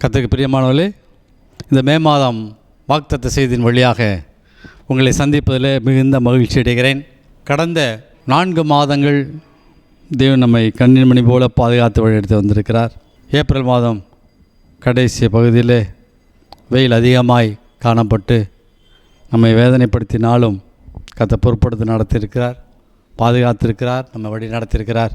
கத்துக்கு பிரியமானவர்களே இந்த மே மாதம் வாக்தத்த செய்தியின் வழியாக உங்களை சந்திப்பதில் மிகுந்த மகிழ்ச்சி அடைகிறேன். கடந்த நான்கு மாதங்கள் தேவன் நம்மை கண்ணின் மணி போல பாதுகாத்து வழியெடுத்து வந்திருக்கிறார். ஏப்ரல் மாதம் கடைசி பகுதியில் வெயில் அதிகமாய் காணப்பட்டு நம்மை வேதனைப்படுத்தினாலும் கத்தை பொருட்படுத்தி நடத்தியிருக்கிறார் பாதுகாத்திருக்கிறார் நம்ம வழி நடத்தியிருக்கிறார்.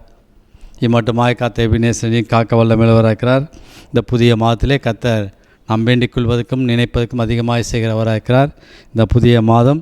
இம்மட்டுமாய் கத்தை வினேசனையும் காக்க வல்லமிழவராக இருக்கிறார். இந்த புதிய மாதத்திலே கத்தர் நாம் வேண்டிக் கொள்வதற்கும் நினைப்பதற்கும் அதிகமாக செய்கிறவராக இருக்கிறார். இந்த புதிய மாதம்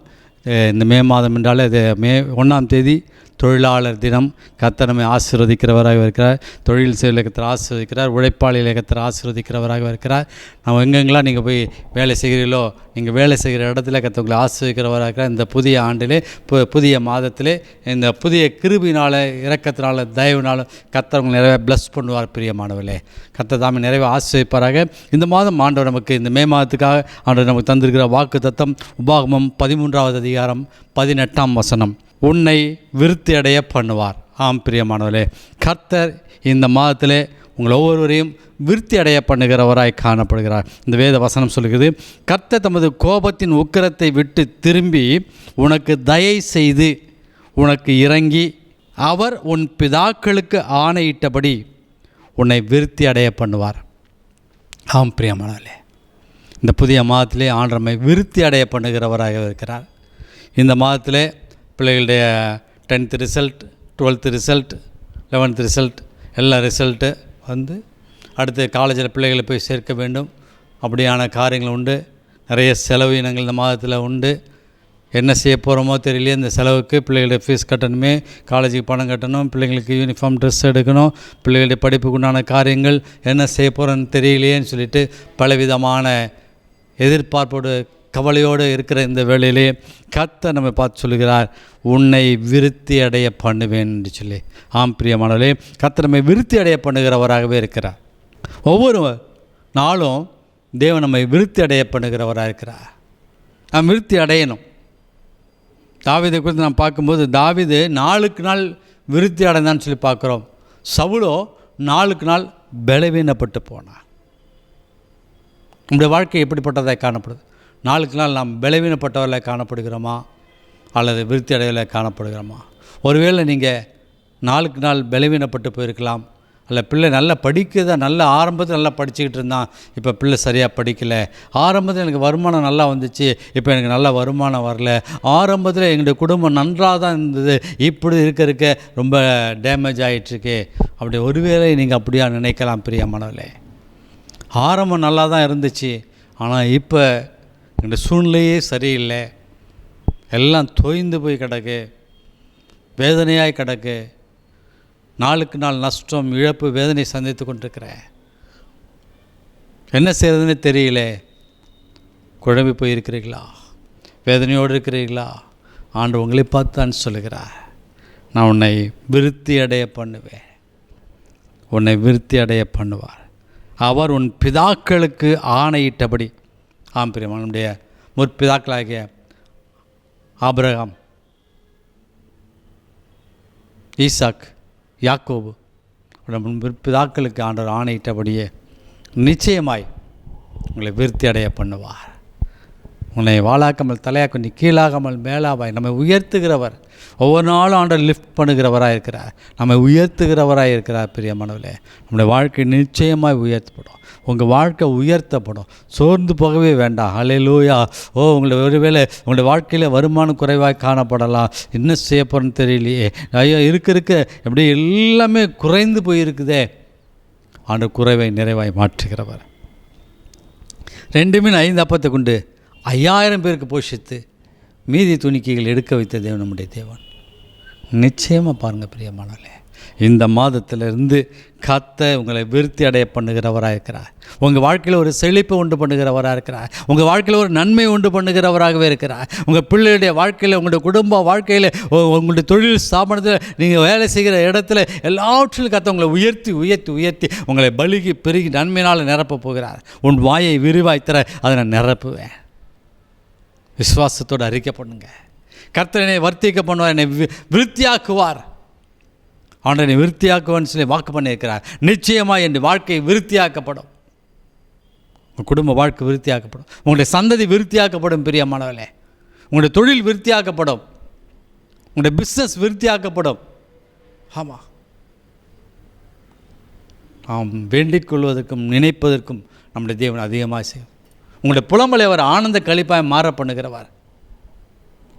இந்த மே மாதம் என்றாலே அது மே ஒன்றாம் தேதி தொழிலாளர் தினம். கத்தனமை ஆசீர்வதிக்கிறவராக இருக்கிறார். தொழில் செயல் இயக்கத்தில் ஆசீர்வதிக்கிறார். உழைப்பாளி இயக்கத்தில் ஆசீர்வதிக்கிறவராக இருக்கிறார். நம்ம எங்கெங்கெல்லாம் நீங்கள் போய் வேலை செய்கிறீர்களோ நீங்கள் வேலை செய்கிற இடத்துல கத்தவங்களை ஆசீர்வதிக்கிறவராக இருக்கிறார். இந்த புதிய ஆண்டிலே பு புதிய மாதத்திலே இந்த புதிய கிருபினால் இறக்கத்தினால தயவுனால கத்தர் நிறைவே நிறைய ப்ளஸ் பண்ணுவார் பிரியமானவர்களே. கத்த தாமே நிறைய ஆசிரியப்பாராக இந்த மாதம் ஆண்டவர் நமக்கு இந்த மே மாதத்துக்காக ஆண்டவர் நமக்கு தந்திருக்கிற வாக்கு தத்தம் உபாகமம் பதிமூன்றாவது அதிகாரம் பதினெட்டாம் வசனம். உன்னை விருத்தி அடைய பண்ணுவார் ஆம் பிரியமானவர்களே கர்த்தர் இந்த மாதத்திலே உங்கள் ஒவ்வொருவரையும் விருத்தி அடைய பண்ணுகிறவராய் காணப்படுகிறார். இந்த வேத வசனம் சொல்கிறது கர்த்தர் தமது கோபத்தின் உக்கிரத்தை விட்டு திரும்பி உனக்கு தயை செய்து உனக்கு இறங்கி அவர் உன் பிதாக்களுக்கு ஆணையிட்டபடி உன்னை விருத்தி அடைய பண்ணுவார் ஆம் பிரியமானவர்களே இந்த புதிய மாதத்திலே ஆண்டமை விருத்தி அடைய பண்ணுகிறவராக இருக்கிறார். இந்த மாதத்திலே பிள்ளைகளுடைய tenth result twelfth result eleventh result எல்லா ரிசல்ட்டு வந்து அடுத்து காலேஜில் பிள்ளைகளை போய் சேர்க்க வேண்டும். அப்படியான காரியங்கள் உண்டு. நிறைய செலவினங்கள் இந்த மாதத்தில் உண்டு. என்ன செய்ய போகிறோமோ தெரியலையே இந்த செலவுக்கு பிள்ளைகளுடைய ஃபீஸ் கட்டணுமே காலேஜுக்கு பணம் கட்டணும் பிள்ளைங்களுக்கு யூனிஃபார்ம் ட்ரெஸ் எடுக்கணும் பிள்ளைகளுடைய படிப்புக்கு உண்டான காரியங்கள் என்ன செய்ய போகிறோன்னு தெரியலையேன்னு சொல்லிட்டு பலவிதமான எதிர்பார்ப்போடு கவலையோடு இருக்கிற இந்த வேளையிலே கத்த நம்ம பார்த்து சொல்லுகிறார் உன்னை விருத்தி அடைய பண்ணுவேன் என்று சொல்லி. ஆம் பிரியமானவர்களே கத்த நம்மை விருத்தி அடைய பண்ணுகிறவராகவே இருக்கிறார். ஒவ்வொரு நாளும் தேவன் நம்மை விருத்தி அடைய பண்ணுகிறவராக இருக்கிறார். நாம் விருத்தி அடையணும். தாவீதை குறித்து நாம் பார்க்கும்போது தாவிது நாளுக்கு நாள் விருத்தி அடைந்தான்னு சொல்லி பார்க்குறோம். சவுளோ நாளுக்கு நாள் பலவீனப்பட்டு போனான். நம்முடைய வாழ்க்கை எப்படிப்பட்டதாக காணப்படுது? நாளுக்கு நாள் நாம் பலவீனப்பட்டவர்களாக காணப்படுகிறோமா? அல்லது விருத்தி அடையல காணப்படுகிறோமா? ஒருவேளை நீங்கள் நாளுக்கு நாள் பலவீனப்பட்டு போயிருக்கலாம். அல்ல பிள்ளை நல்லா படிக்கிறதா நல்ல ஆரம்பத்தில் நல்லா படிச்சுக்கிட்டு இருந்தான் இப்போ பிள்ளை சரியாக படிக்கலை. ஆரம்பத்தில் எனக்கு வருமானம் நல்லா வந்துச்சு இப்போ எனக்கு நல்ல வருமானம் வரல. ஆரம்பத்தில் எங்களுடைய குடும்பம் நன்றாக தான் இருந்தது இப்படி இருக்க இருக்க ரொம்ப டேமேஜ் ஆகிட்டுருக்கு அப்படி ஒருவேளை நீங்கள் அப்படியா நினைக்கலாம் பிரியமானவர்களே ஆரம்பம் நல்லா தான் இருந்துச்சு ஆனால் இப்போ எங்களுடைய சூழ்நிலையே சரியில்லை. எல்லாம் தொய்ந்து போய் கிடக்கு. வேதனையாய் கிடக்கு. நாளுக்கு நாள் நஷ்டம் இழப்பு வேதனை சந்தித்து கொண்டிருக்கிறேன் என்ன செய்கிறதுன்னு தெரியல. குழம்பி போயிருக்கிறீர்களா? வேதனையோடு இருக்கிறீர்களா? ஆண்டு உங்களை பார்த்தான்னு சொல்லுகிறார். நான் உன்னை விருத்தி அடைய பண்ணுவேன். உன்னை விருத்தி அடைய பண்ணுவார். அவர் உன் பிதாக்களுக்கு ஆணையிட்டபடி ஆம் பிரியமான நம்முடைய முற்பிதாக்களாகிய ஆபிரகாம் ஈசாக் யாக்கோபு முற்பிதாக்களுக்கு ஆண்டவர் ஆணையிட்டபடியே நிச்சயமாய் உங்களை விருத்தி அடைய பண்ணுவார். உன்னை வாழாக்காமல் தலையாக்க நீ கீழாகாமல் மேலாவாய். நம்மை உயர்த்துகிறவர். ஒவ்வொரு நாளும் ஆண்டவர் லிஃப்ட் பண்ணுகிறவராக இருக்கிறார். நம்மை உயர்த்துகிறவராக இருக்கிறார் பிரியமானவர்களே நம்முடைய வாழ்க்கை நிச்சயமாய் உயர்த்தப்படும். உங்கள் வாழ்க்கை உயர்த்தப்படும். சோர்ந்து போகவே வேண்டாம். அலையிலூயா லூயா ஓ உங்களை ஒருவேளை உங்களுடைய வாழ்க்கையில் வருமானம் குறைவாக காணப்படலாம். என்ன செய்ய போகிறேன்னு தெரியலையே. ஐயோ இருக்க இருக்க. எப்படி எல்லாமே குறைந்து போயிருக்குதே. ஆண்டு குறைவை நிறைவாய் மாற்றுகிறவர். ரெண்டுமே ஐந்து அப்பத்தை கொண்டு ஐயாயிரம் பேருக்கு போஷித்து மீதி துணிக்கைகள் எடுக்க வைத்த தேவன் நம்முடைய தேவன். நிச்சயமாக பாருங்கள் பிரியமானவர்களே இந்த மாதத்திலிருந்து கத்த உங்களை விருத்தி அடைய பண்ணுகிறவராக இருக்கிறார். உங்கள் வாழ்க்கையில் ஒரு செழிப்பை உண்டு பண்ணுகிறவராக இருக்கிறார். உங்கள் வாழ்க்கையில் ஒரு நன்மை உண்டு பண்ணுகிறவராகவே இருக்கிறார். உங்கள் பிள்ளையுடைய வாழ்க்கையில் உங்களுடைய குடும்ப வாழ்க்கையில் உங்களுடைய தொழில் ஸ்தாபனத்தில் நீங்கள் வேலை செய்கிற இடத்துல எல்லாவற்றிலும் கத்த உங்களை உயர்த்தி உயர்த்தி உயர்த்தி உங்களை பலுகி பெருகி நன்மையினால் நிரப்பப் போகிறார். உன் வாயை விரிவாய்த்தர அதை நான் நிரப்புவேன். விசுவாசத்தோடு அறிக்கை பண்ணுங்க. கர்த்தர் என்னை வர்த்திக்க பண்ணுவார் என்னை விருத்தியாக்குவார். ஆண்டவர் என்னை விருத்தியாக்குவான்னு சொல்லி வாக்கு பண்ணியிருக்கிறார். நிச்சயமாக என் வாழ்க்கை விருத்தியாக்கப்படும். உங்கள் குடும்ப வாழ்க்கை விருத்தியாக்கப்படும். உங்களுடைய சந்ததி விருத்தியாக்கப்படும் பிரியமானவர்களே. உங்களுடைய தொழில் விருத்தியாக்கப்படும். உங்களுடைய பிஸ்னஸ் விருத்தியாக்கப்படும். ஆமாம் நாம் வேண்டிக் கொள்வதற்கும் நினைப்பதற்கும் நம்முடைய தேவன் அதிகமாக செய்யும் உங்களுடைய புலம்பலை அவர் ஆனந்த கழிப்பாய் மாற பண்ணுகிறவர்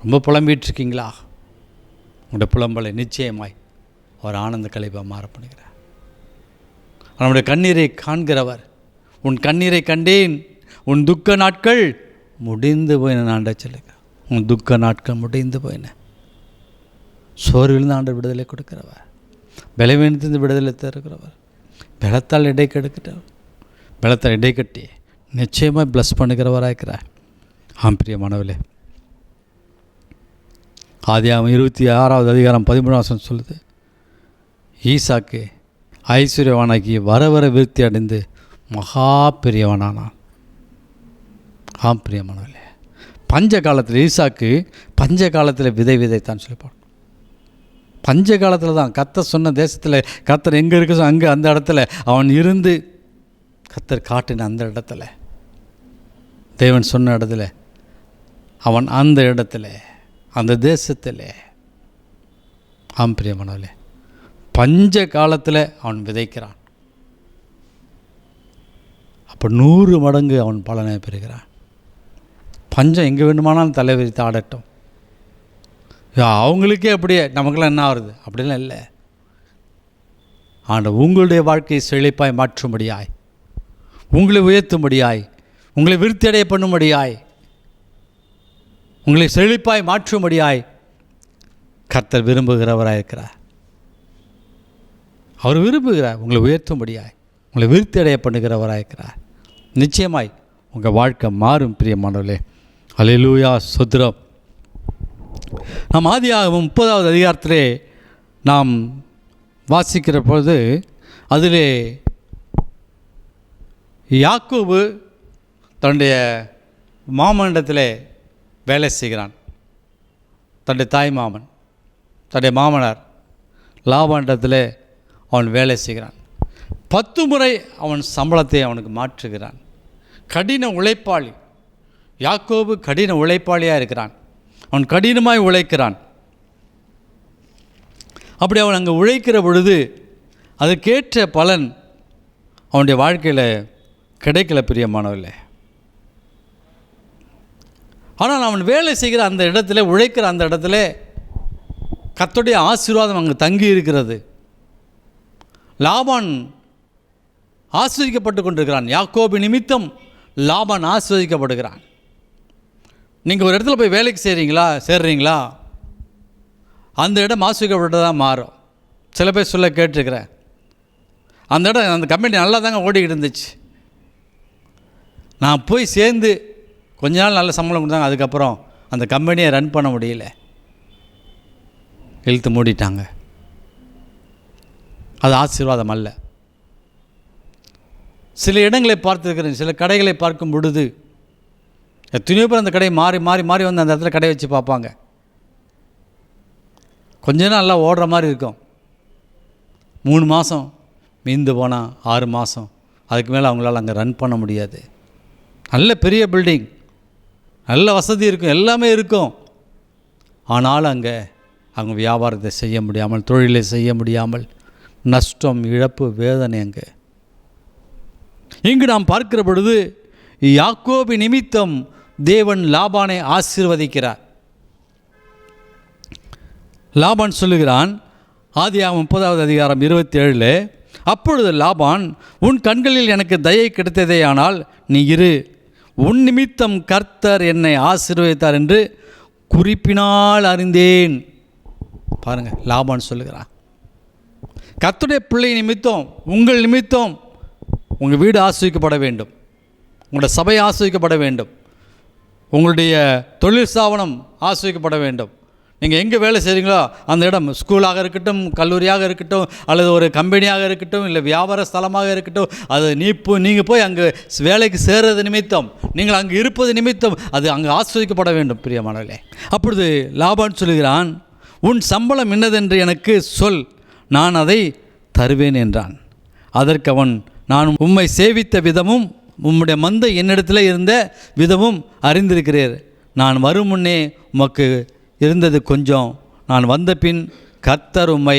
ரொம்ப புலம்பிட்டு இருக்கீங்களா உங்களுடைய புலம்பலை நிச்சயமாய் அவர் ஆனந்த கழிப்பாய் மாற பண்ணுகிறார் நம்முடைய கண்ணீரை காண்கிறவர் உன் கண்ணீரை கண்டேன் உன் துக்க நாட்கள் முடிந்து போயின ஆண்ட சொல்லுங்க உன் துக்க நாட்கள் முடிந்து போயின. சோர்விலிருந்து ஆண்டு விடுதலை கொடுக்கிறவர். பலவீனத்திலிருந்து விடுதலை தருகிறவர். பலத்தால் இடை கெடுக்கிறவர். பலத்தால் இடை கட்டி நிச்சயமாக ப்ளஸ் பண்ணுகிறவராக இருக்கிறார். ஆம் பிரியமானவர்களே ஆதியாகம் இருபத்தி ஆறாவது அதிகாரம் பதிமூணாம் சொல்லுது ஈசாக்கு ஐஸ்வர்யவானாகி வர வர விருத்தி அடைந்து மகா பெரியவனானான். ஆம் பிரியமானவர்களே பஞ்ச காலத்தில் ஈசாக்கு பஞ்ச காலத்தில் விதை விதைத்தான் சொல்லி பஞ்ச காலத்தில் தான் கத்தர் சொன்ன தேசத்தில் கத்தர் எங்கே இருக்க அங்கே அந்த இடத்துல அவன் இருந்து கத்தர் காட்டின அந்த இடத்துல தேவன் சொன்ன இடத்துல அவன் அந்த இடத்துல அந்த தேசத்தில். ஆம் பிரியமானவர்களே பஞ்ச காலத்தில் அவன் விதைக்கிறான். அப்போ நூறு மடங்கு அவன் பலனை பெறுகிறான். பஞ்சம் எங்கே வேண்டுமானாலும் தலைவிரித்து ஆடட்டும். அவங்களுக்கே அப்படியே நமக்கெல்லாம் என்ன ஆகுறது? அப்படிலாம் இல்லை. ஆனால் உங்களுடைய வாழ்க்கையை செழிப்பாய் மாற்றும்படியாய் உங்களை உயர்த்தும்படியாய் உங்களை விருத்தியடைய பண்ணும்படியாய் உங்களை செழிப்பாய் மாற்றும்படியாய் கர்த்தர் விரும்புகிறவராக இருக்கிறார் அவர் விரும்புகிறார் உங்களை உயர்த்தும்படியாய் உங்களை விருத்தி அடைய பண்ணுகிறவராக இருக்கிறார் நிச்சயமாய் உங்கள் வாழ்க்கை மாறும் பிரியமானவர்களே. அலையிலூயா சுத்ரம் நாம் ஆதியாகவும் முப்பதாவது அதிகாரத்திலே நாம் வாசிக்கிற பொழுது அதிலே யாக்கோபு தன்னுடைய மாமனிடத்தில் வேலை செய்கிறான். தன்னுடைய தாய் மாமன் தன்னுடைய மாமனார் லாபண்டத்தில் அவன் வேலை செய்கிறான். பத்து முறை அவன் சம்பளத்தை அவனுக்கு மாற்றுகிறான். கடின உழைப்பாளி யாக்கோபு கடின உழைப்பாளியாக இருக்கிறான். அவன் கடினமாய் உழைக்கிறான். அப்படி அவன் அங்கே உழைக்கிற பொழுது அதுக்கேற்ற பலன் அவனுடைய வாழ்க்கையில் கிடைக்கல பிரியமானவில்லை ஆனால் அவன் வேலை செய்கிற அந்த இடத்துல உழைக்கிற அந்த இடத்துல கத்துடைய ஆசீர்வாதம் அங்கே தங்கி இருக்கிறது லாபான் ஆஸ்வதிக்கப்பட்டு கொண்டிருக்கிறான். யாக்கோபு நிமித்தம் லாபான் ஆஸ்வதிக்கப்படுகிறான் நீங்கள் ஒரு இடத்துல போய் வேலைக்கு செய்கிறீங்களா சேர்றீங்களா? அந்த இடம் ஆஸ்வதிக்கப்பட்டதாக மாறும். சில பேர் சொல்ல கேட்டிருக்கிறேன். அந்த இடம் அந்த கம்பெனி நல்லா தாங்க ஓடிக்கிட்டு இருந்துச்சு. நான் போய் சேர்ந்து கொஞ்ச நாள் நல்ல சம்பளம் கொடுத்தாங்க அதுக்கப்புறம் அந்த கம்பெனியை ரன் பண்ண முடியல. இழுத்து மூடிட்டாங்க. அது ஆசீர்வாதம் அல்ல. சில இடங்களை பார்த்துருக்கிறேன் சில கடைகளை பார்க்கும் பொழுது எத்தனையோ பேர் அந்த கடையை மாறி மாறி மாறி வந்து அந்த இடத்துல கடை வச்சு பார்ப்பாங்க. கொஞ்ச நாள் நல்லா ஓடுற மாதிரி இருக்கும். மூணு மாதம் மீந்து போனால் ஆறு மாதம் அதுக்கு மேலே அவங்களால அங்கே ரன் பண்ண முடியாது. நல்ல பெரிய பில்டிங் நல்ல வசதி இருக்கும் எல்லாமே இருக்கும். ஆனாலும் அங்கே அவங்க வியாபாரத்தை செய்ய முடியாமல் தொழிலை செய்ய முடியாமல் நஷ்டம் இழப்பு வேதனை அங்கே. இங்கு நாம் பார்க்கிற பொழுது யாக்கோபி நிமித்தம் தேவன் லாபானை ஆசீர்வதிக்கிறார். லாபான் சொல்லுகிறான் ஆதியாகமம் முப்பதாவது அதிகாரம் இருபத்தி ஏழில் அப்பொழுது லாபான் உன் கண்களில் எனக்கு தயை கிடைத்ததே ஆனால் நீ இரு. உன் நிமித்தம் கர்த்தர் என்னை ஆசீர்வதித்தார் என்று குறிப்பினால் அறிந்தேன். பாருங்க லாபான் சொல்லுகிறான் கர்த்துடைய பிள்ளை நிமித்தம் உங்கள் நிமித்தம் உங்கள் வீடு ஆசிரிக்கப்பட வேண்டும். உங்களோட சபை ஆசிரிக்கப்பட வேண்டும். உங்களுடைய தொழில் ஸ்தாபனம் ஆசிரிக்கப்பட வேண்டும். நீங்கள் எங்கே வேலை செய்கிறீங்களோ அந்த இடம் ஸ்கூலாக இருக்கட்டும் கல்லூரியாக இருக்கட்டும் அல்லது ஒரு கம்பெனியாக இருக்கட்டும் இல்லை வியாபார ஸ்தலமாக இருக்கட்டும் அது நீ போ நீங்கள் போய் அங்கே வேலைக்கு சேர்றது நிமித்தம் நீங்கள் அங்கே இருப்பது நிமித்தம் அது அங்கே ஆஸ்வதிக்கப்பட வேண்டும் பிரியமானவர்களே. அப்பொழுது லாபான் சொல்கிறான் உன் சம்பளம் என்னதென்று எனக்கு சொல் நான் அதை தருவேன் என்றான். அதற்கு அவன் நான் உம்மை சேவித்த விதமும் உம்முடைய மந்தை என்னிடத்தில் இருந்த விதமும் அறிந்திருக்கிறீர். நான் வரும் முன்னே உமக்கு இருந்தது கொஞ்சம். நான் வந்த பின் கர்த்தர் உம்மை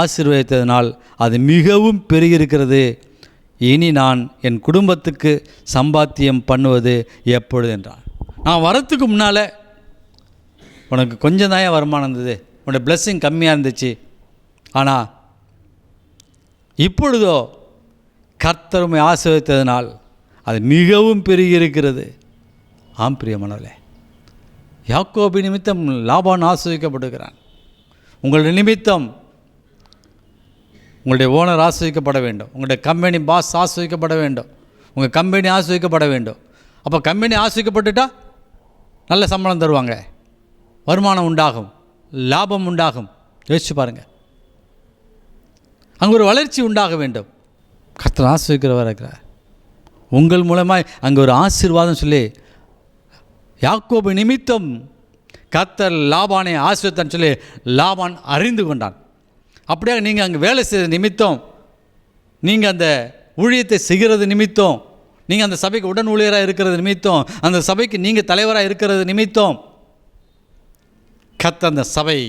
ஆசீர்வதித்ததினால் அது மிகவும் பெருகியிருக்கிறது. இனி நான் என் குடும்பத்துக்கு சம்பாத்தியம் பண்ணுவது எப்பொழுது என்றார். நான் வரத்துக்கு முன்னால் உனக்கு கொஞ்சம் தான் வருமானம் இருந்தது. உன்னோட blessing கம்மியாக இருந்துச்சு. ஆனால் இப்பொழுதோ கர்த்தருமை ஆசிரியத்ததினால் அது மிகவும் பெருகியிருக்கிறது. ஆம் பிரியமானவர்களே யாக்கோபி நிமித்தம் லாபான் ஆசிரியக்கப்படுகிறான் உங்களுடைய நிமித்தம் உங்களுடைய ஓனர் ஆசிரியக்கப்பட வேண்டும். உங்களுடைய கம்பெனி பாஸ் ஆசிரியக்கப்பட வேண்டும். உங்கள் கம்பெனி ஆசிரியக்கப்பட வேண்டும். அப்போ கம்பெனி ஆசிரியக்கப்பட்டுட்டா நல்ல சம்பளம் தருவாங்க. வருமானம் உண்டாகும். லாபம் உண்டாகும். யோசிச்சு பாருங்கள் அங்கே ஒரு வளர்ச்சி உண்டாக வேண்டும். கர்த்தர் ஆசிரியக்கிறவராக இருக்கிறார். உங்கள் மூலமாக அங்கே ஒரு ஆசீர்வாதம் சொல்லி யாக்கோபு நிமித்தம் கத்தர் லாபானை ஆசிரியத்தான் சொல்லி லாபான் அறிந்து கொண்டான். அப்படியே நீங்கள் அங்கே வேலை செய்த நிமித்தம் நீங்கள் அந்த ஊழியத்தை செய்கிறது நிமித்தம் நீங்கள் அந்த சபைக்கு உடன் ஊழியராக இருக்கிறது நிமித்தம் அந்த சபைக்கு நீங்கள் தலைவராக இருக்கிறது நிமித்தம் கத்த அந்த சபை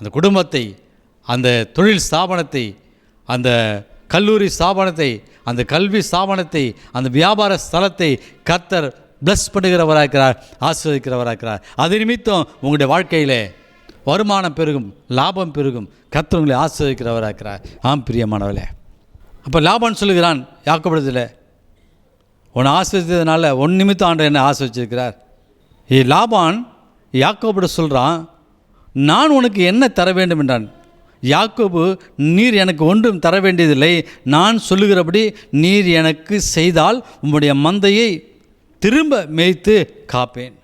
அந்த குடும்பத்தை அந்த தொழில் ஸ்தாபனத்தை அந்த கல்லூரி ஸ்தாபனத்தை அந்த கல்வி ஸ்தாபனத்தை அந்த வியாபார ஸ்தலத்தை கத்தர் ப்ளஸ் பண்ணுகிறவராக இருக்கிறார் ஆஸ்வதிக்கிறவராக இருக்கிறார் அது நிமித்தம் உங்களுடைய வாழ்க்கையிலே வருமானம் பெருகும் லாபம் பெருகும். கத்தவங்களை உங்களை இருக்கிறார் ஆம் பிரியமானவர்களே. அப்போ லாபம்னு சொல்லுகிறான் யாக்கப்படுதில் உன்னை ஆஸ்வதித்ததுனால ஒன் நிமித்தம் ஆண்டு என்ன ஆஸ்வதிச்சிருக்கிறார் ஏ லாபான் யாக்கோபிட சொல்கிறான் நான் உனக்கு என்ன தர வேண்டும் என்றான். யாக்கோபு நீர் எனக்கு ஒன்றும் தர வேண்டியதில்லை. நான் சொல்லுகிறபடி நீர் எனக்கு செய்தால் உம்முடைய மந்தையை திரும்ப மேய்த்து காப்பேன்.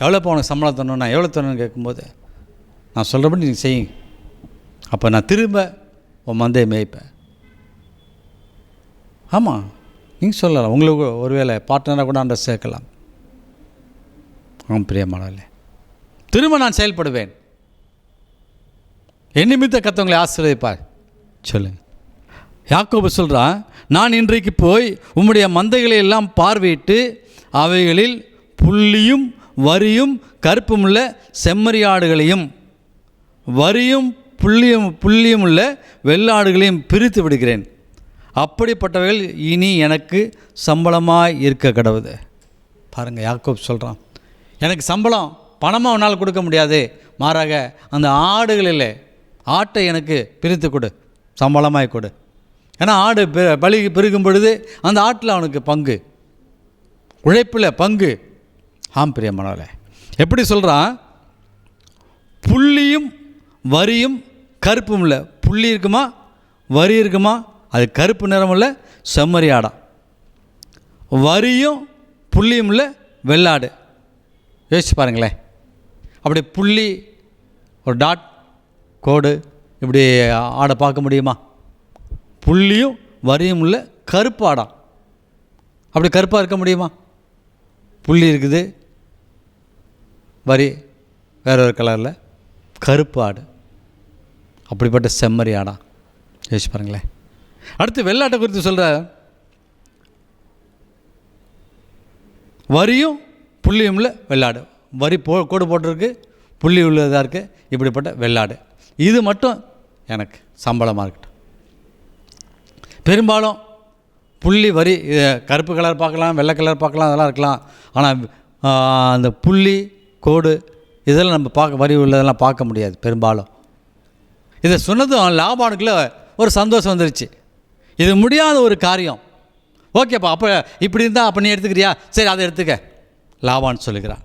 எவ்வளோப்பா உனக்கு சம்பளம் தரணும்னா நான் எவ்வளோ தரணும்னு கேட்கும்போது நான் சொல்கிறபடி நீங்கள் செய்யுங்க அப்போ நான் திரும்ப உன் மந்தையை மேய்ப்பேன். ஆமாம் நீங்கள் சொல்லலாம். உங்களுக்கு ஒருவேளை பார்ட்னராக கூட அண்டர் சேர்க்கலாம். ஆம் பிரியமானவர்களே திரும்ப நான் செயல்படுவேன். என் நிமித்த கத்தவங்களை ஆசீர்வதிப்பார். சொல்லுங்கள் யாக்கோபு சொல்கிறான் நான் இன்றைக்கு போய் உம்முடைய மந்தைகளை எல்லாம் பார்வையிட்டு அவைகளில் புள்ளியும் வரியும் கருப்புமுள்ள செம்மறியாடுகளையும் வரியும் புள்ளியும் புள்ளியும் உள்ள வெள்ளாடுகளையும் பிரித்து விடுகிறேன். அப்படிப்பட்டவைகள் இனி எனக்கு சம்பளமாக இருக்க கடவுது பாருங்கள் யாக்கோப் சொல்கிறான் எனக்கு சம்பளம் பணமாக உன்னால் கொடுக்க முடியாது. மாறாக அந்த ஆடுகளில் ஆட்டை எனக்கு பிரித்து கொடு சம்பளமாய் கொடு. ஏன்னா ஆடு பெ- பலி பெருகும் பொழுது அந்த ஆட்டில் அவனுக்கு பங்கு. உழைப்பில் பங்கு. ஆம் பிரியமானவர்களே. எப்படி சொல்கிறான் புள்ளியும் வரியும் கருப்பும் இல்லை. புள்ளி இருக்குமா? வரி இருக்குமா? அது கருப்பு நிறமுள்ள செம்மறி ஆடாம் வரியும் புள்ளியும் இல்லை வெள்ளாடு. யோசிச்சு பாருங்களேன். அப்படி புள்ளி ஒரு டாட் கோடு இப்படி ஆடை பார்க்க முடியுமா? புள்ளியும் வரியும் உள்ள கருப்பாடாம் அப்படி கருப்பாக இருக்க முடியுமா? புள்ளி இருக்குது. வரி வேற ஒரு கலரில் கருப்பு ஆடு அப்படிப்பட்ட செம்மறி ஆடா. யோசிச்சு பாருங்களேன். அடுத்து வெள்ளாட்டை குறித்து சொல்கிற வரியும் புள்ளியும் இல்லை வெள்ளாடு. வரி போ கோடு போட்டிருக்கு. புள்ளி உள்ளதாக இருக்குது இப்படிப்பட்ட வெள்ளாடு. இது மட்டும் எனக்கு சம்பளமாக இருக்கட்டும். பெரும்பாலும் புள்ளி வரி கருப்பு கலர் பார்க்கலாம் வெள்ளை கலர் பார்க்கலாம் அதெல்லாம் இருக்கலாம். ஆனால் அந்த புள்ளி கோடு இதெல்லாம் நம்ம பார்க்க வரி உள்ளதெல்லாம் பார்க்க முடியாது பெரும்பாலும். இதை சொன்னதும் லாபானுக்குள்ள ஒரு சந்தோஷம் வந்துருச்சு. இது முடியாத ஒரு காரியம். ஓகேப்பா அப்போ இப்படி இருந்தால் அப்போ நீ எடுத்துக்கிறியா? சரி அதை எடுத்துக்க லாபான்னு சொல்லுகிறான்.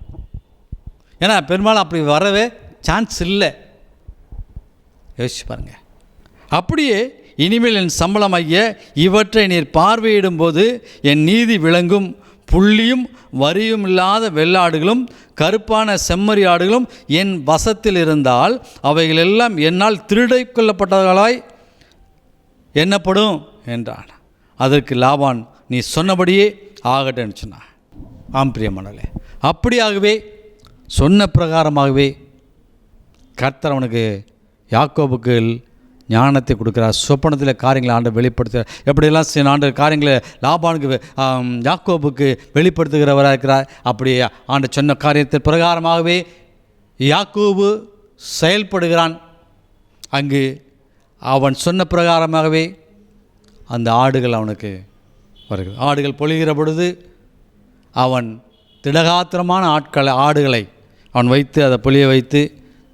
ஏன்னா பெரும்பாலும் அப்படி வரவே சான்ஸ் இல்லை. யோசிச்சு பாருங்கள் அப்படியே இனிமேல் என் சம்பளமாகிய இவற்றை நீர் பார்வையிடும்போது என் நீதி விளங்கும். புள்ளியும் வரியும் இல்லாத வெள்ளாடுகளும் கருப்பான செம்மறி ஆடுகளும் என் வசத்தில் இருந்தால் அவைகள் எல்லாம் என்னால் திருடை கொள்ளப்பட்டவர்களாய் எண்ணப்படும் என்றான். அதற்கு லாபான் நீ சொன்னபடியே ஆகட்டும்னு சொன்னான். ஆம் பிரியமானலே அப்படியாகவே சொன்ன பிரகாரமாகவே கர்த்தர் அவனுக்கு யாக்கோபுக்கு ஞானத்தை கொடுக்குறார் சொப்பனத்தில் காரியங்களை ஆண்டு வெளிப்படுத்துகிறார். எப்படியெல்லாம் சில ஆண்டு காரியங்களை லாபானுக்கு யாக்கோபுக்கு வெளிப்படுத்துகிறவராக இருக்கிறார் அப்படி ஆண்டு சொன்ன காரியத்தின் பிரகாரமாகவே யாக்கோபு செயல்படுகிறான். அங்கு அவன் சொன்ன பிரகாரமாகவே அந்த ஆடுகள் அவனுக்கு வருகிறது. ஆடுகள் பொழிகிற பொழுது அவன் திடகாத்திரமான ஆட்களை ஆடுகளை அவன் வைத்து அதை பொழிய வைத்து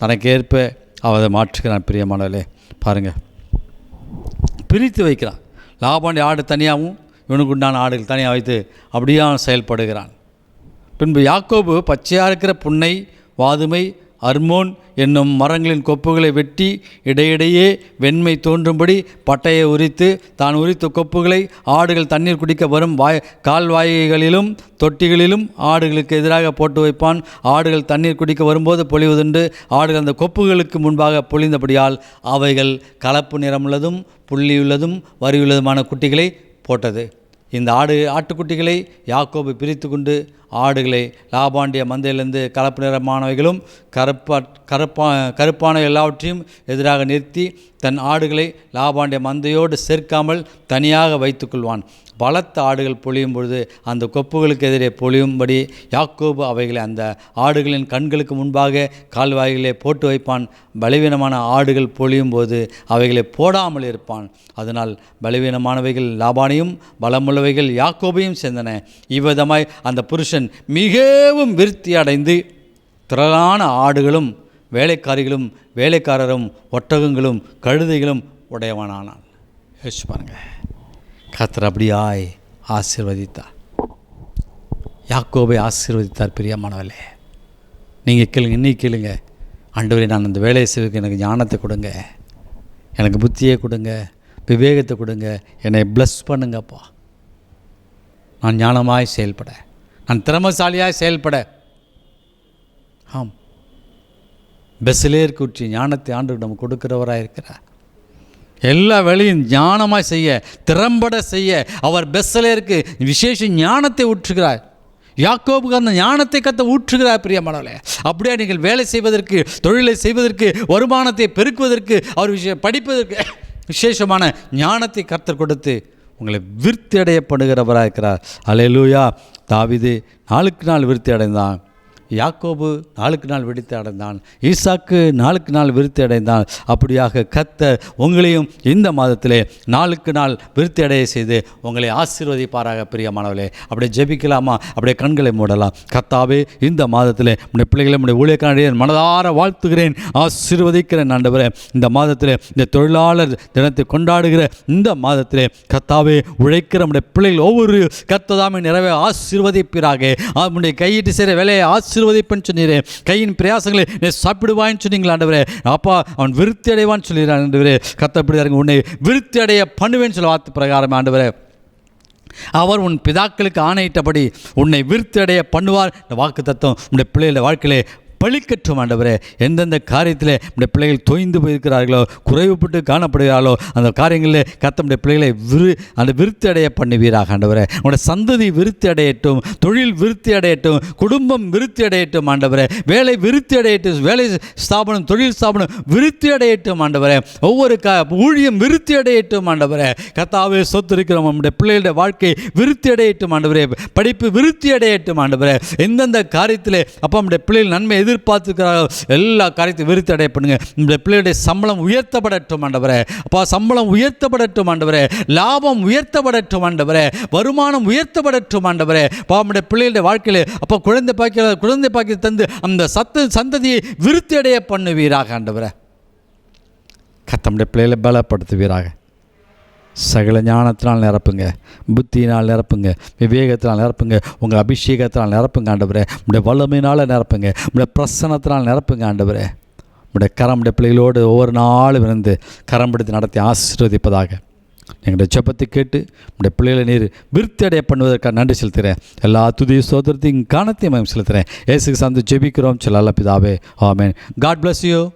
தனக்கு ஏற்ப அவன் அதை மாற்றுகிறான் பிரியமானவர்களே பாருங்கள் பிரித்து வைக்கிறான். லாபாண்டி ஆடு தனியாகவும் இவனுக்கு உண்டான ஆடுகள் தனியாக வைத்து அப்படியே அவன் செயல்படுகிறான். பின்பு யாக்கோபு பச்சையாக இருக்கிற புன்னை வாதுமை அர்மோன் என்னும் மரங்களின் கொப்புகளை வெட்டி இடையிடையே வெண்மை தோன்றும்படி பட்டையை உரித்து தான் உரித்த கொப்புகளை ஆடுகள் தண்ணீர் குடிக்க வரும் வாய் கால்வாய்களிலும் தொட்டிகளிலும் ஆடுகளுக்கு எதிராக போட்டு வைப்பான். ஆடுகள் தண்ணீர் குடிக்க வரும்போது பொழிவதுண்டு. ஆடுகள் அந்த கொப்புகளுக்கு முன்பாக பொழிந்தபடியால் அவைகள் கலப்பு நிறமுள்ளதும் புள்ளியுள்ளதும் வரியுள்ளதுமான குட்டிகளை போட்டது. இந்த ஆடு ஆட்டுக்குட்டிகளை யாக்கோபு பிரித்து கொண்டு ஆடுகளை லாபாண்டிய மந்தையிலிருந்து கலப்பு நிறமானவைகளும் கருப்பா கருப்பா கருப்பான எல்லாவற்றையும் எதிராக நிறுத்தி தன் ஆடுகளை லாபாண்டிய மந்தையோடு சேர்க்காமல் தனியாக வைத்துக்கொள்வான் பலத்த ஆடுகள் பொழியும் பொழுது அந்த கொப்புகளுக்கு எதிரே பொழியும்படி யாக்கோபு அவைகளை அந்த ஆடுகளின் கண்களுக்கு முன்பாக கால்வாய்களை போட்டு வைப்பான். பலவீனமான ஆடுகள் பொழியும் போது அவைகளை போடாமல் இருப்பான். அதனால் பலவீனமானவைகள் லாபானையும் பலமுள்ளவைகள் யாக்கோபையும் சேர்ந்தன. இவ்விதமாய் அந்த புருஷன் மிகவும் விருத்தி அடைந்து திரளான ஆடுகளும் வேலைக்காரிகளும் வேலைக்காரரும் ஒட்டகங்களும் கழுதைகளும் உடையவனானான். யோசிச்சு பாருங்க. கத்தர் அப்படியாய் ஆசீர்வதித்தார் யாக்கோபை ஆசீர்வதித்தார் பிரியமானவர்களே. நீங்கள் கேளுங்க இன்னைக்கு கேளுங்க. ஆண்டவரே நான் அந்த வேலையை செய்வதற்கு எனக்கு ஞானத்தை கொடுங்க. எனக்கு புத்தியை கொடுங்க விவேகத்தை கொடுங்க. என்னை ப்ளஸ் பண்ணுங்கப்பா. நான் ஞானமாய் செயல்பட. நான் திறமசாலியாக செயல்பட. ஆம். பெஸ்லேர் கூற்றி ஞானத்தை ஆண்டு நம்ம கொடுக்கிறவராக இருக்கிறார். எல்லா வேலையும் ஞானமாக செய்ய திறம்பட செய்ய அவர் பெஸ்ஸலேருக்கு விசேஷ ஞானத்தை ஊற்றுகிறார். யாக்கோபுக்கு அந்த ஞானத்தை கத்த ஊற்றுகிறார் பிரியமானவர்களே அப்படியே நீங்கள் வேலை செய்வதற்கு தொழிலை செய்வதற்கு வருமானத்தை பெருக்குவதற்கு அவர் விஷய படிப்பதற்கு விசேஷமான ஞானத்தை கத்தர் கொடுத்து உங்களை விருத்தி அடையப்படுகிறவராக இருக்கிறார். அலையலூயா தாவிது நாளுக்கு நாள் விருத்தி அடைந்தான் யாக்கோபு நாளுக்கு நாள் விடுத்து அடைந்தான். ஈசாக்கு நாளுக்கு நாள் விருத்தி அடைந்தான். அப்படியாக கத்த உங்களையும் இந்த மாதத்திலே நாளுக்கு நாள் விருத்தி அடைய செய்து உங்களை ஆசீர்வதிப்பாராக பிரியமானவர்களே. அப்படியே ஜெபிக்கலாமா? அப்படியே கண்களை மூடலாம். கத்தாவே இந்த மாதத்திலே உடைய பிள்ளைகளை உடைய ஊழியக்காரடைய மனதார வாழ்த்துகிறேன். ஆசீர்வதிக்கிறேன் ஆண்டவரே இந்த மாதத்திலே இந்த தொழிலாளர் தினத்தை கொண்டாடுகிற இந்த மாதத்திலே கத்தாவே உழைக்கிற நம்முடைய பிள்ளைகள் ஒவ்வொரு கத்ததாமே நிறைவே ஆசீர்வதிப்பிறாக நம்முடைய கையிட்டு செய்கிற வேலையை ஆசீர்வதிப்பேன்னு சொன்னீரே. கையின் பிரயாசங்களை நீ சாப்பிடுவான்னு சொன்னீங்களா ஆண்டவரே. அப்பா அவன் விருத்தி அடைவான்னு சொல்லிடுறான் ஆண்டவரே. கத்தப்படி இருங்க உன்னை விருத்தி அடைய பண்ணுவேன்னு சொல்ல வார்த்தை பிரகாரம் ஆண்டவரே. அவர் உன் பிதாக்களுக்கு ஆணையிட்டபடி உன்னை விருத்தி அடைய பண்ணுவார். இந்த வாக்கு தத்துவம் உன்னுடைய பிள்ளைகள வாழ்க்கையிலே பழிக்கற்றும் ஆண்டவரே எந்தெந்த காரியத்தில் நம்முடைய பிள்ளைகள் தொய்ந்து போயிருக்கிறார்களோ குறைவுபட்டு காணப்படுகிறார்களோ அந்த காரியங்களில் கத்தமுடைய பிள்ளைகளை விரு அந்த விருத்தி அடைய பண்ணுவீராக ஆண்டவரே. உங்களுடைய சந்ததி விருத்தி அடையட்டும் தொழில் விருத்தி அடையட்டும் குடும்பம் விருத்தி அடையட்டும் ஆண்டவரே. வேலை விருத்தி அடையட்டும் வேலை ஸ்தாபனம் தொழில் ஸ்தாபனம் விருத்தி அடையட்டும் ஆண்டவரே. ஒவ்வொரு க ஊழியம் விருத்தி அடையட்டும் ஆண்டவரே. கத்தாவே சொத்து இருக்கிறோம் நம்முடைய பிள்ளைகளுடைய வாழ்க்கை விருத்தி அடையட்டும் ஆண்டவரே. படிப்பு விருத்தி அடையட்டும் ஆண்டவரே. எந்தெந்த காரியத்தில் அப்பா நம்முடைய பிள்ளைகள் நன்மை எதிர்பார்த்துக்கிறாரோ எல்லா காரியத்தையும் விருத்தி அடைய பண்ணுங்க. இந்த பிள்ளையுடைய சம்பளம் உயர்த்தப்படட்டும் ஆண்டவரே. அப்பா சம்பளம் உயர்த்தப்படட்டும் ஆண்டவரே. லாபம் உயர்த்தப்படட்டும் ஆண்டவரே. வருமானம் உயர்த்தப்படட்டும் ஆண்டவரே. அப்பா நம்முடைய பிள்ளைகளுடைய வாழ்க்கையில் அப்போ குழந்தை பாக்கிய குழந்தை பாக்கிய தந்து அந்த சத்து சந்ததியை விருத்தி அடைய பண்ணுவீராக ஆண்டவரே. கத்தமுடைய பிள்ளைகளை பலப்படுத்துவீராக. சகல ஞானத்தினால் நிரப்புங்க. புத்தியினால் நிரப்புங்க. விவேகத்தினால் நிரப்புங்க. உங்கள் அபிஷேகத்தினால் நிரப்புங்க ஆண்டவரே. உடைய வல்லமையினால் நிரப்புங்க. உடைய பிரசனத்தினால் நிரப்புங்க ஆண்டவரே. உடைய கரம் உடைய பிள்ளைகளோடு ஒவ்வொரு நாளும் இருந்து கரம் பிடித்து நடத்தி ஆசீர்வதிப்பதாக. எங்களுடைய ஜெபத்தை கேட்டு உடைய பிள்ளைகளை நீர் விருத்தி அடைய பண்ணுவதற்காக நன்றி செலுத்துகிறேன். எல்லா துதி சோதரத்தையும் கணத்தையும் மயம் செலுத்துகிறேன். ஏசுக்கு சார்ந்து ஜெபிக்கிறோம். சொல்லல பிதாவே. ஆமேன். காட் பிளஸ் யூ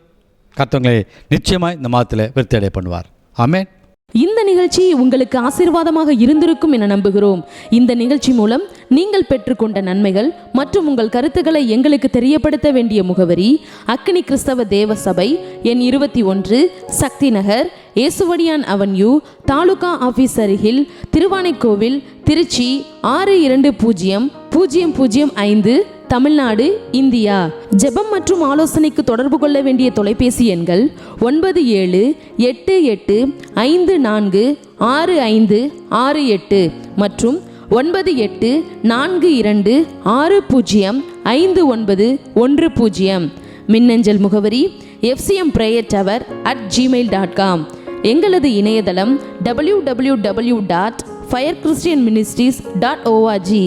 கத்தவங்களை நிச்சயமாக இந்த மாதத்தில் விருத்தி அடைய பண்ணுவார். ஆமேன். இந்த நிகழ்ச்சி உங்களுக்கு ஆசீர்வாதமாக இருந்திருக்கும் என நம்புகிறோம். இந்த நிகழ்ச்சி மூலம் நீங்கள் பெற்றுக்கொண்ட நன்மைகள் மற்றும் உங்கள் கருத்துக்களை எங்களுக்கு தெரியப்படுத்த வேண்டிய முகவரி அக்னி கிறிஸ்தவ தேவ சபை எண் இருபத்தி ஒன்று சக்தி நகர் ஏசுவடியான் அவென்யூ தாலுகா ஆஃபீஸ் அருகில் திருவானைக்கோவில் திருச்சி ஆறு இரண்டு பூஜ்ஜியம் பூஜ்ஜியம் பூஜ்ஜியம் ஐந்து தமிழ்நாடு இந்தியா. ஜெபம் மற்றும் ஆலோசனைக்கு தொடர்பு கொள்ள வேண்டிய தொலைபேசி எண்கள் ஒன்பது ஏழு எட்டு எட்டு ஐந்து நான்கு ஆறு ஐந்து ஆறு எட்டு மற்றும் ஒன்பது எட்டு நான்கு இரண்டு ஆறு பூஜ்ஜியம் ஐந்து ஒன்பது ஒன்று பூஜ்ஜியம். மின்னஞ்சல் முகவரி FCM prayer tower at Gmail dot com எங்களது இணையதளம் W W W dot fire Christian ministries dot O R G